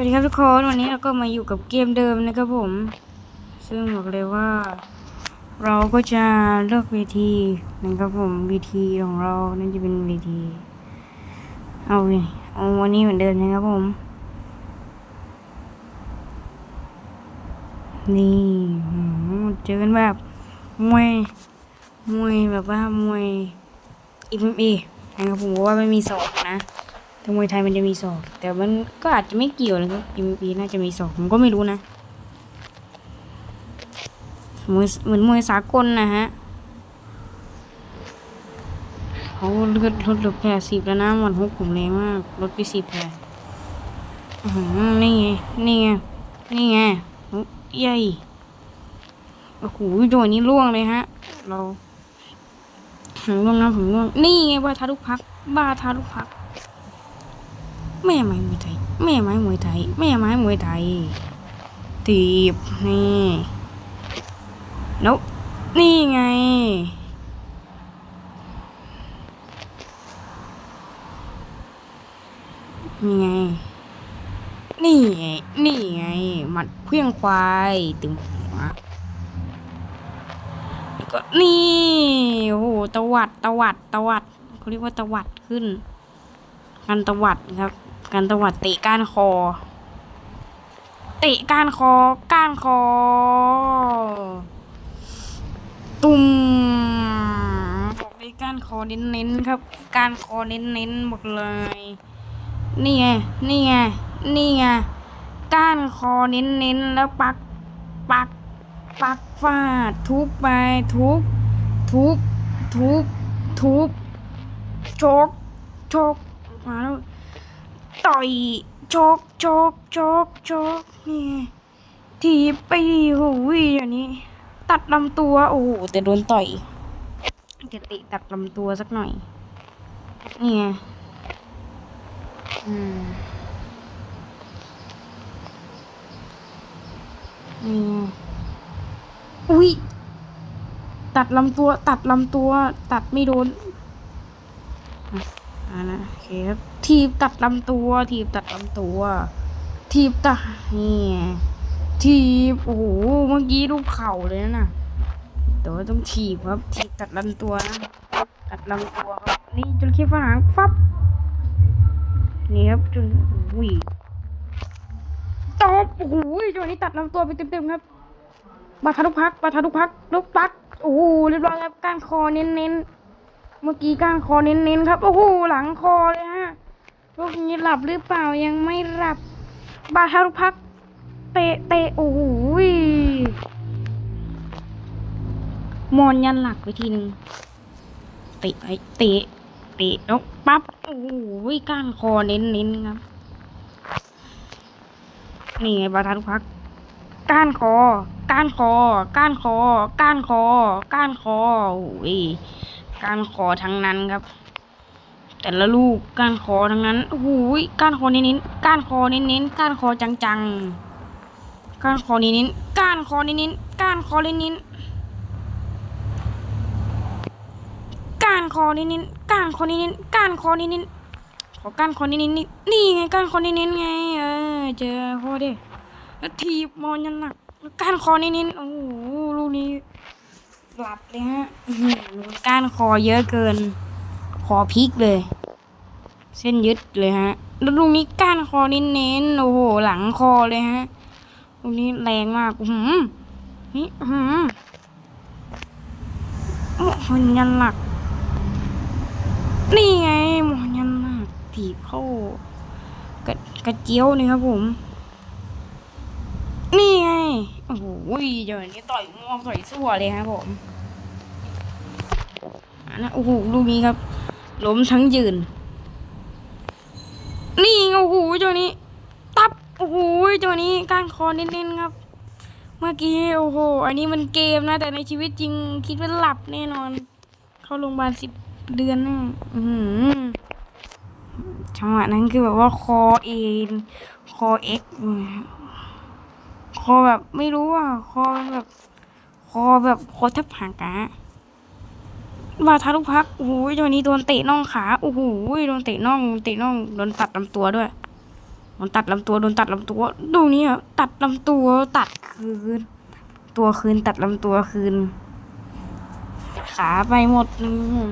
วัสดีครับทุกคนวันนี้เราก็มาอยู่กับเกมเดิมนะครับผม ซึ่งบอกเลยว่า เราก็จะเลือกเวทีนะครับผมเวทีของเรานั่นจะเป็นเวที เอาเว้ยเอาวันนี้เหมือนเดิมนะครับผม นี่เจอกันแบบมวยมวยแบบว่ามวย MMA นะครับผมว่าไม่มีศอกนะ แต่มวยไทยมันจะมีศอก แต่มันก็อาจจะไม่เกี่ยวนะครับ MMA น่าจะมีศอกผมก็ไม่รู้นะมวยเหมือนมวยสากลนะฮะเขาเลือดลดลือแค่สิบแล้วนะหมันฮุกผมแรงมากลดไปสิบเลยอื้อหือนี่ไง นี่ไง นี่ไงฮุกใหญ่โอ้โหโดนนี้ล่วงเลยฮะ เราผมล่วงนะผมล่วง นี่ไงบาทารุพักบาทารุพัก แม่ไม้มวยไทย แม่ไม้มวยไทย แม่ไม้มวยไทยตีบนี่แล้วนี่ไง นี่ไง นี่ไง นี่ไง หมัดเครื่องควายตึงหัวแล้วก็นี่ โอ้โหตวัดตวัดตวัดเขาเรียกว่าตวัดขึ้น การตวัดครับการตวัดเตะก้านคอ เตะก้านคอ ก้านคอ ตุ่มบอกเลยก้านคอเน้นๆครับ ก้านคอเน้นๆบอกเลย นี่ไง นี่ไง นี่ไง ก้านคอเน้นๆแล้วปัก ปัก ปักฟาดทุบไปทุบ ทุบ ทุบ ทุบโชกโชก มาแล้ว ต่อยชกชกชกชกนี่ทีบไปดีโอ้ยอย่างนี้ ตัดลำตัว โอ้โหแต่โดนต่อยจะติตัดลำตัวสักหน่อย นี่ไงอืมนี่อุ้ยตัดลำตัว ตัดลำตัว ตัดไม่โดน คครับทีบตัดลำตัว ทีบตัดลำตัว ทีบตัดนี่ไงทีบโอ้โหเมื่อกี้รูปเข่าเลยนะ แต่ว่าต้องทีบครับ ทีบตัดลำตัวนะตัดลำตัวครับ นี่จระเข้ฝรั่งฟับนี่ครับจนอุ้ยตบโอ้โหจังหวะนี้ตัดลำตัวไปเต็มๆครับบาทาทุกพักบาทาทุกพักลูกปักโอ้โหเรียบร้อยครับก้านคอเน้นๆ เมื่อกี้ก้านคอเน้นๆครับ โอ้โหหลังคอเลยฮะพวกนี้หลับหรือเปล่ายังไม่หลับบาทารุพัก เตะเตะโอ้โหยมอนยันหลักไปทีหนึ่งเตะไปเตะเตะแล้วปั๊บโอ้โหก้านคอเน้นๆครับนี่ไงบาทารุพัก ก้านคอ ก้านคอ ก้านคอ ก้านคอ ก้านคอโอ้ย กานคอทั้งนั้นครับ แต่ละลูกก้านคอทั้งนั้นโอ้โหยก้านคอเน้นๆก้านคอเน้นๆก้านคอจังๆก้านคอเน้นๆก้านคอเน้นๆก้านคอเน้นๆก้านคอเน้นๆก้านคอเน้นๆก้านคอเน้นๆขอก้านคอเน้นๆนี่นี่ไงก้านคอเน้นๆไงเออเจอพอดิแล้วทีบมอนยันหนักก้านคอเน้นๆโอ้โหลูกนี้ หลับเลยฮะก้านคอเยอะเกิน คอพลิกเลย เส้นยึดเลยฮะ แล้วลูกนี้ก้านคอเน้นโอ้โห หลังคอเลยฮะลูกนี้แรงมากอื้อหืมนี่อื้อหืมหมอนยันหลัก นี่ไงหมอนยันหลักถีบเข้ากระกระเจียวนี่ครับผม นี่ไง โอ้โหเดี๋ยวนี้ต่อยม่วงต่อยสั่วเลยครับผมอะนะโอ้โหลูกนี้ครับ ล้มทั้งยืน นี่โอ้โหจังหวนี้ ตับ โอ้โหจังหวนี้ก้านคอเน้นๆครับ เมื่อกี้โอ้โห อันนี้มันเกมนะ แต่ในชีวิตจริงคิดว่าหลับแน่นอน เข้าโรงพยาบาลสิบเดือนแน่อือหือจังหวะนั้นคือแบบว่าคอเอ็นคอเอ็กซ์ คอแบบไม่รู้อะคอแบบ คอแบบคอแทบหักอะมาทารุพักโอ้โหจังหวะนี้โดนเตะน่องขาโอ้โหโดนเตะน่องเตะน่องโดนตัดลำตัวด้วยมันตัดลำตัวโดนตัดลำตัว ดูนี่อะตัดลำตัวตัดคืน ตัวคืนตัดลำตัวคืน ขาไปหมดนึง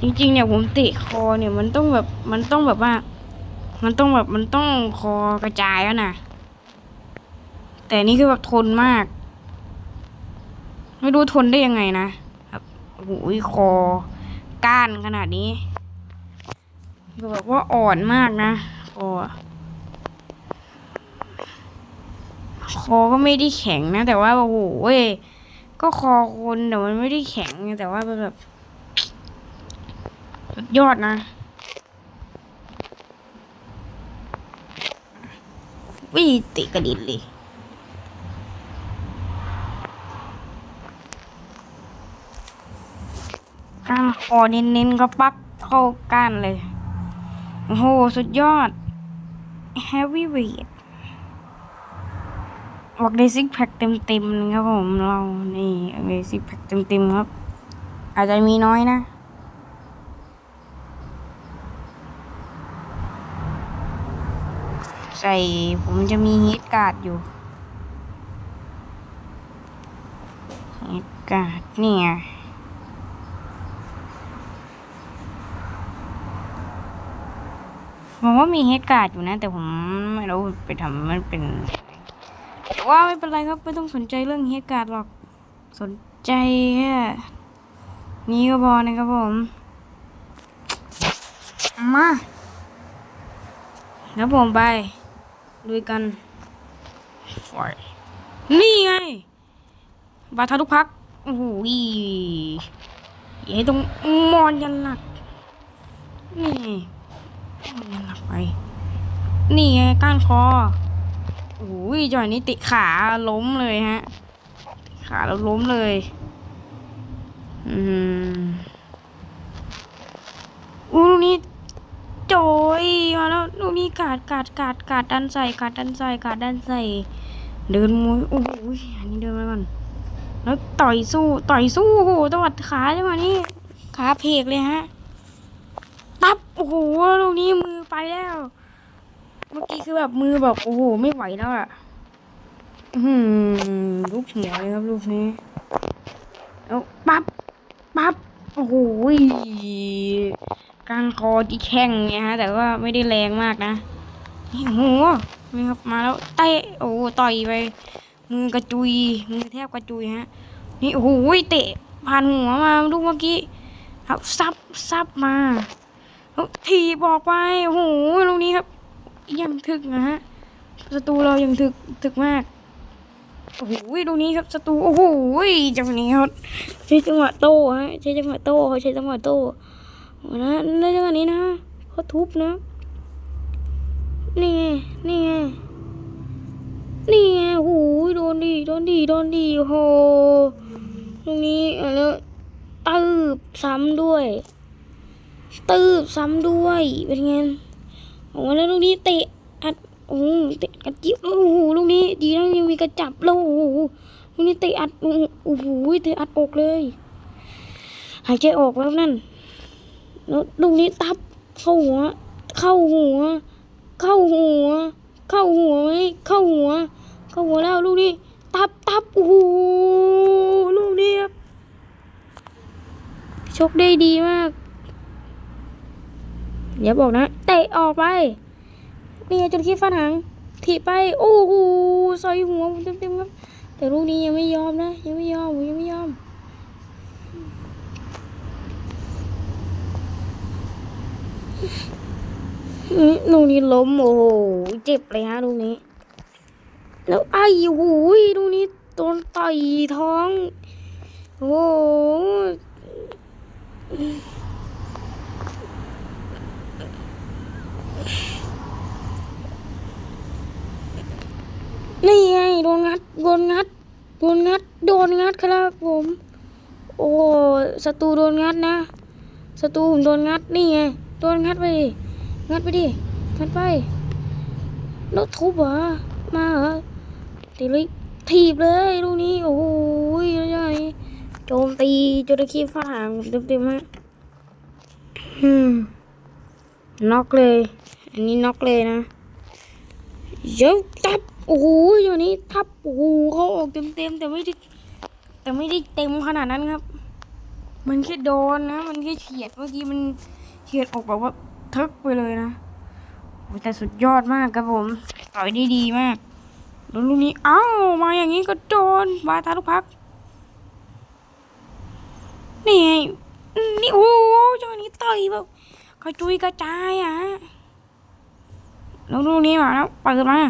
จริงๆเนี่ยผมเตะคอเนี่ยมันต้องแบบมันต้องแบบว่า มันต้องแบบมันต้องคอกระจายแล้วนะ แต่นี่คือแบบทนมาก ไม่รู้ทนได้ยังไงนะครับโอ้โหคอก้านขนาดนี้ก็แบบว่าอ่อนมากนะคอคอก็ไม่ได้แข็งนะ แต่ว่าโอ้โหเว้ยก็คอคนแต่มันไม่ได้แข็งแต่ว่ามันแบบยอดนะวิ่ติกระดินเลย ก้าน คอเน้นๆก็ปักเข้าก้านเลย โอ้โห สุดยอด heavy weight บอกได้ซิกแพคเต็มๆนะครับผมเรานี่ได้ซิกแพคเต็มๆครับ อาจจะมีน้อยนะใส่ผมจะมีฮีทการ์ดอยู่ฮีทการ์ดเนี่ย ผมว่ามีเฮดการ์ดอยู่นะ แต่ผมไม่รู้ไปทำมันเป็นว่าไม่เป็นไรครับ ไม่ต้องสนใจเรื่องเฮดการ์ดหรอกสนใจแค่นี้ก็พอนะครับผม มาแล้วผมไปลุยกันฟอยนี่ไง บาทาทุกพักโอ้โหอีอย่าให้ตรงมอนยันหลักนี่ มันหลักไป นี่ไงก้านคอโอ้ยจอยนี้ติขาล้มเลยฮะ ขาแล้วล้มเลย อืมอู้ลูกนี้โจยมาแล้วลูกนี้กาดกาดกาดกาดดันใส่กาดดันใส่กาดดันใส่ เดินมวยโอ้โหอันนี้เดินมาก่อน แล้วต่อยสู้ ต่อยสู้โอ้โหตวัดขาจังหวะนี้ ขาเพกเลยฮะ โอ้โหลูกนี้มือไปแล้ว เมื่อกี้คือแบบมือแบบโอ้โหไม่ไหวแล้วอะอือหือลูกหัวเลยครับลูกนี้เอาปั๊บปั๊บโอ้โหการคอที่แข้งเนี่ยฮะ แต่ว่าไม่ได้แรงมากนะนี่โอ้โหนี่ครับมาแล้วเตะโอ้โหต่อยไปมือกระจุยมือแทบกระจุยฮะนี่โอ้โหเตะผ่านหัวมาดูกเมื่อกี้ครับซับซับมา ทีบอกไปโอ้โหลูกนี้ครับ ยังถึกนะฮะศัตรูเรายังถึกถึกมากโอ้โหดูนี้ครับศัตรูโอ้โหจังหวะนี้ครับใช้จังหวะโต้ฮะใช้จังหวะโต้เขาใช้จังหวะโต้นะในจังหวะนี้นะเขาทุบนะนี่ไงนี่ไงนี่ไงโอ้โหโดนดีโดนดีโดนดีโหตรงนี้แล้วตืบซ้ำด้วย ตืบซ้ำด้วย เป็นไงโอ้โหแล้วลูกนี้เตะอัดโอ้โหเตะอัดจิ๊บโอ้โหลูกนี้ ดีนะยังมีกระจับแล้วโอ้โหลูกนี้เตะอัดโอ้โหเตะอัดอกเลย หายใจออกแล้วนั่นแล้วลูกนี้ตับเข้าหัว เข้าหัว เข้าหัว เข้าหัวไหมเข้าหัว เข้าหัวแล้วลูกนี้ ตับตับโอ้โหลูกนี้ครับชกได้ดีมาก อย่าบอกนะ เตะออกไป นี่ไงจนคิดฟันหางถีบไป โอ้โหซอยหัวผมเต็มๆครับ แต่ลูกนี้ยังไม่ยอมนะ ยังไม่ยอมยังไม่ยอม ลูกนี้ล้ม โอ้โห เจ็บเลยฮะลูกนี้ แล้วไอ้โอ้โหลูกนี้โดนต่อยท้อง โอ้โห นี่ไงโดนงัดโดนงัดโดนงัดโดนงัดครับผม โอ้ศัตรูโดนงัดนะศัตรูผมโดนงัดนี่ไงโดนงัดไปดิงัดไปดิงัดไปแล้วทุบเหรอมาเหรอตีเลยถีบเลยลูกนี้โอ้โหแล้วยังไงโจมตีจระเข้ฟาดหางเต็มๆฮะอืมน็อกเลย อันนี้น็อกเลยนะเดี๋ยวทับโอ้โหอยู่นี้ทับโอ้โหเขาออกเต็มเต็มแต่ไม่ได้แต่ไม่ได้เต็มขนาดนั้นครับ มันแค่โดนนะ มันแค่เฉียดเมื่อกี้มันเฉียดออกแบบว่าทึกไปเลยนะแต่สุดยอดมากครับผมต่อยได้ดีมากแล้วลูกนี้อ้าวมาอย่างนี้ก็โดนบาทาลูกพักนี่ไงนี่โอ้เจ้านี้ต่อยแบบกระจุยกระจายอะ แล้วลูกนี้มาแล้วเปิดมา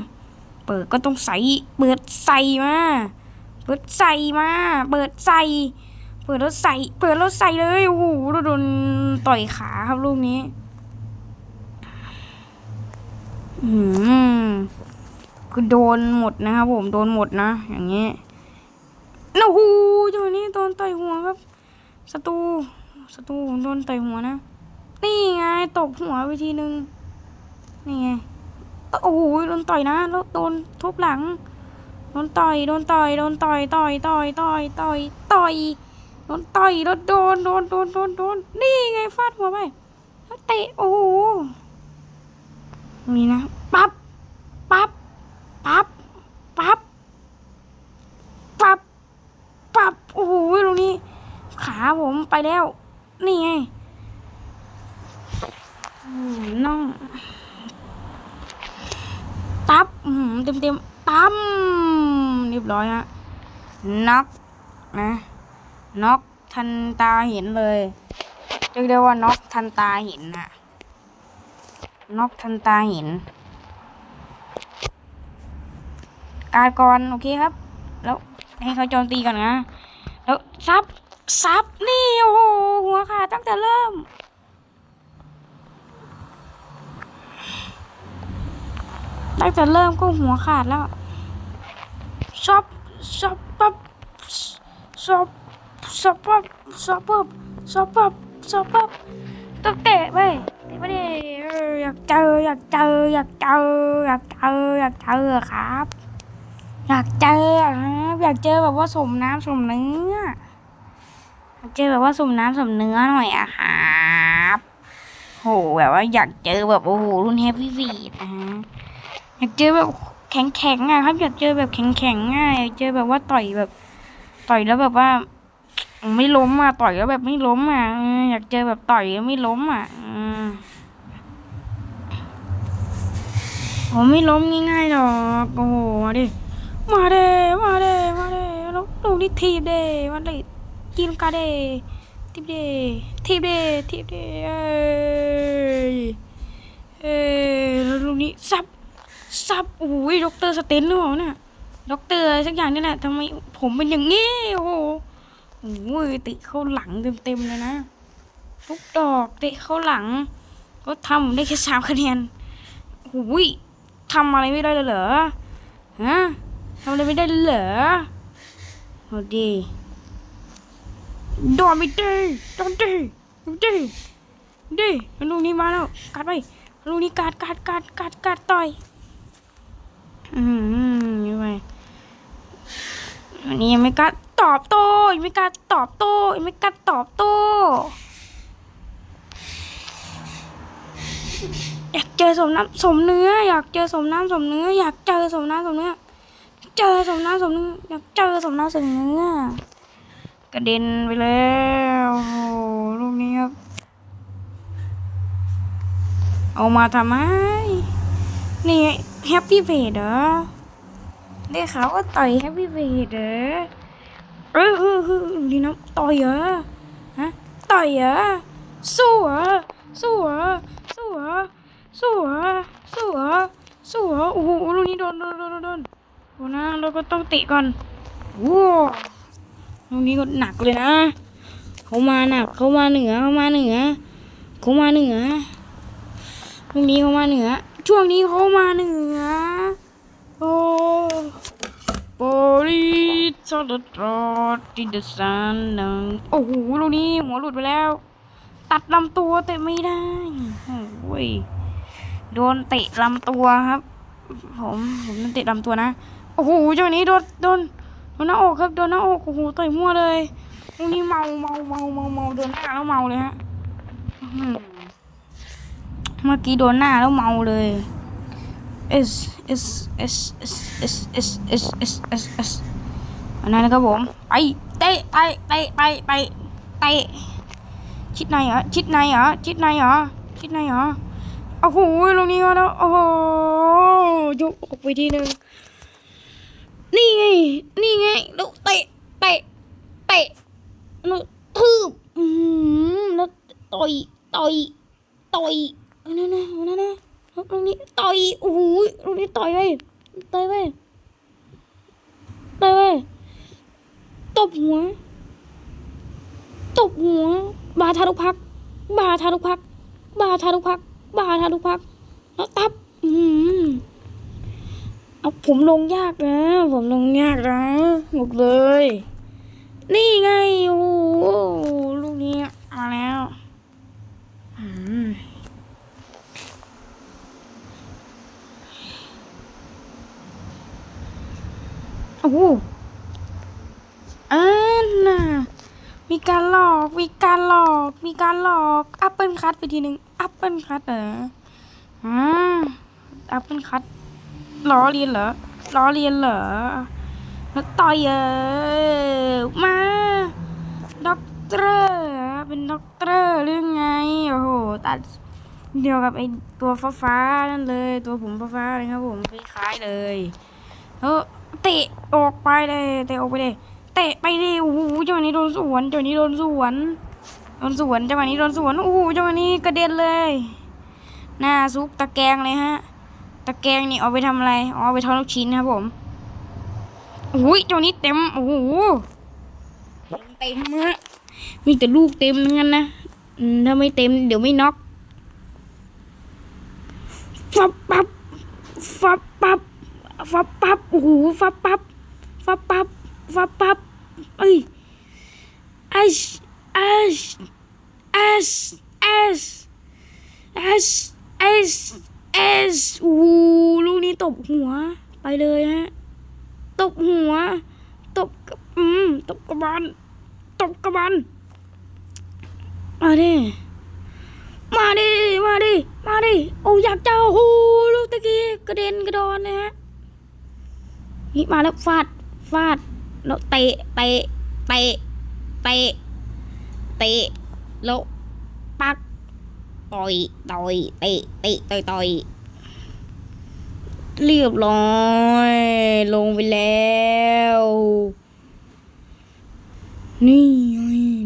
เปิดก็ต้องใส่ เปิดใส่มา เปิดใส่มา เปิดใส่ เปิดแล้วใส่ เปิดแล้วใส่เลย โอ้โหโดนต่อยขาครับลูกนี้ อืมคือโดนหมดนะครับผม โดนหมดนะ อย่างเงี้ยโอ้โหจ้านี้โดนต่อยหัวครับ ศัตรู ศัตรูโดนต่อยหัวนะ นี่ไงตบหัวไปทีนึง่ง โอ้โหโดนต่อยนะแล้วโดนทุบหลัง โดนต่อย โดนต่อย โดนต่อย ต่อย ต่อย ต่อย ต่อย ต่อย โดนต่อยแล้วโดน โดน โดน โดน โดน นี่ไงฟาดหัวไปแล้วเตะ โอ้โหนี่นะ ปั๊บ ปั๊บ ปั๊บ ปั๊บ ปั๊บ ปั๊บ โอ้โหตรงนี้ ขาผมไปแล้ว นี่ไงน่อง ตับเต็มเต็มตั้มเรียบร้อยฮะน็อกนะน็อกทันตาเห็นเลยเรียกได้ว่าน็อกทันตาเห็นนะน็อกทันตาเห็นการก่อนโอเคครับ แล้วให้เขาโจมตีก่อนนะ แล้วซับซับนี่โอ้โหหัวขาดตั้งแต่เริ่ม ตั้งแต่เริ่มก็หัวขาดแล้วชอบชอบปั๊บชอบชอบปั๊บชอบปั๊บชอบปั๊บชอบปั๊บต้องเตะไปเตะไปดิอยากเจออยากเจออยากเจออยากเจออยากเจอครับ อยากเจอครับอยากเจอแบบว่าสมน้ำสมเนื้ออยากเจอแบบว่าสมน้ำสมเนื้อหน่อยอะครับโหแบบว่าอยากเจอแบบโอ้โหรุ่นเฮฟวี่ฟีดนะฮะ อยากเจอแบบแข็งแข็งๆอะครับ อยากเจอแบบแข็งแข็งๆอะอยากเจอแบบว่าต่อยแบบ ต่อยแล้วแบบว่า ไม่ล้มอะต่อยแล้วแบบไม่ล้มอะอยากเจอแบบต่อยแล้วไม่ล้มอะอืมผมไม่ล้มง่ายๆหรอกโอ้โหมาดิมาเดมาเดมาเดลูกลูกนี่ทีบเดมาเลยกินกาเดทีบเดทีบเดทีบเดเอ้ยเอ้ยแล้วลูกนี้ซับ ซับโอ้ยด็อกเตอร์สเตนหรือเปล่าเนี่ยด็อกเตอร์สักอย่างนี่แหละทำไมผมเป็นอย่างงี้โอ้โหโอ้ยติเข้าหลังเต็มๆเลยนะทุกดอกเตะเข้าหลัง ก็ทำได้แค่สามคะแนนโอ้ยทำอะไรไม่ได้เลยเหรอฮะทำอะไรไม่ได้เหรอโหดีดนไม่ได้โดนดีโดนดีดีลูกนี้มาแล้วกัดไปลูกนี้กัดกัดกัดกัดกัดต่อย อืมยังไงอันนี้ยังไม่กล้าตอบโต้ยังไม่กล้าตอบโต้ยังไม่กล้าตอบโต้อยากเจอสมน้ำสมเนื้อ อยากเจอสมน้ำสมเนื้อ อยากเจอสมน้ำสมเนื้อ เจอสมน้ำสมเนื้ออยากเจอสมน้ำสมเนื้อกระเด็นไปแล้วโอ้โหลูกนี้ครับเอามาทำไมนี่ แฮปปี้เฟดเหรอได้ข่าวว่าต่อยแฮปปี้เฟดเหรอเออเออเออดีนะต่อยเหรอฮะต่อยเหรอสู้เหรอสู้เหรอสู้เหรอสู้เหรอสู้เหรอสู้เหรอโอ้โหลูกนี้โดนโดนโดนโดนโดนโอ้นะเราก็ต้องเตะก่อนว้าวตรงนี้ก็หนักเลยนะเขามาหนักเขามาเหนือเขามาเหนือเขามาเหนือตรงนี้เขามาเหนือ ช่วงนี้เขามาเหนือ โอ้โปลิสอดรอดดิเดซันนังโอ้โหลูกนี้หัวหลุดไปแล้ว ตัดลำตัวเตะไม่ได้โอ้ยโดนเตะลำตัวครับ ผมผมโดนเตะลำตัวนะโอ้โหเจ้านี้โดนโดนโดนหน้าอกครับโดนหน้าอกโอ้โหต่อยมั่วเลยตรงนี้เมาเมาเมาเมาเมาโดนหน้าแล้วเมาเลยฮะ เมื่อกี้โดนหน้าแล้วเมาเลย S S S S S S S S S S อันนั้นนะครับผม ไปเตะไปไปไปไปเตะชิดในเหรอชิดในเหรอชิดในเหรอชิดในเหรอโอ้โหลูกนี้ก็แล้วโอ้โหยกออกไปทีหนึ่งนี่ไง นี่ไงล้วเตะเตะเตะล้วทืบอืมแล้วต่อยต่อยต่อย นั่นนะเอานั่นนะแล้วลูกนี้ต่อยโอ้โหลูกนี้ต่อยไปต่อยไปต่อยไปตบหัว ตบหัว บาทารุพัก บาทารุพัก บาทารุพัก บาทารุพัก แล้วตับ อืมเอาผมลงยากนะ ผมลงยากนะหมดเลย นี่ไง โอ้โหลูกนี้มาแล้ว อืม โอ้โหอ่าน่ะมีการหลอก มีการหลอก มีการหลอกอัปเปิลคัตไปทีหนึ่งอัปเปิลคัตเหรออ่าอัปเปิลคัตล้อเลียนเหรอล้อเลียนเหรอแล้วต่อยเออมาด็อกเตอร์เป็นด็อกเตอร์หรือไงโอ้โหตัดเดียวกับไอตัวฟ้าฟ้าๆนั่นเลย ตัวผมฟ้าฟ้าๆเลยครับผมคล้ายๆเลยเออ เตะออกไปเลยเตะออกไปเลยเตะไปดิโอ้โหจังหวะนี้โดนสวนจังหวะนี้โดนสวนโดนสวนจังหวะนี้โดนสวนโอ้โหจังหวะนี้กระเด็นเลยหน้าซุปตะแกรงเลยฮะ ตะแกรงนี่เอาไปทำอะไรอ๋อเอาไปทอดลูกชิ้นครับผมโอ้ยจังหวะนี้เต็มโอ้โหเต็มฮะมีแต่ลูกเต็มทั้งนั้นนะถ้าไม่เต็มเดี๋ยวไม่น็อกฟับปับฟับปับ ฟับปับโอ้โหฟับปับฟับปับฟับปับเอ้ยเอชเอชเอชเอชเอชเอชเอชโอ้โหลูกนี้ตบหัว ไปเลยฮะ ตบหัว ตบกอืมตบกระบาลตบกระบาลมาดิ มาดิ มาดิ มาดิ โอ้อยากจะโอ้โหลูกตะกี้กระเด็นกระดอนนะฮะ นี่มาแล้วฟาดฟาดแล้วเตะเตะเตะเตะเตะแล้วปักต่อยต่อยเตะเตะต่อยต่อยเรียบร้อย ลงไปแล้ว นี่ไง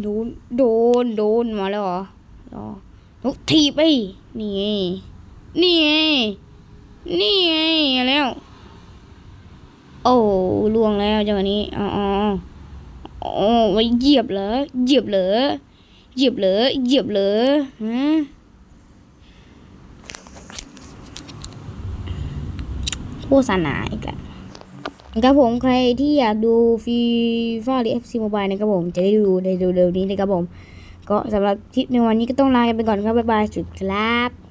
โดนโดนโดนมาแล้วเหรอรอล้วทีไปนี่นี่นี่ไงแล้ว โอ้ล่วงแล้วจังหวะนี้อ๋ออ๋ออ๋อไว้เหยียบเหรอเหยียบเหรอเหยียบเหรอเหยียบเหรอฮะโฆษณาอีกแล้วครับผมใครที่อยากดูฟีฟ่าหรือ FC Mobile นะครับผมจะได้ดูในเร็วๆนี้นะครับผม ก็สำหรับคลิปในวันนี้ก็ต้องลาไปก่อนครับ บ๊ายบาย สุดครับ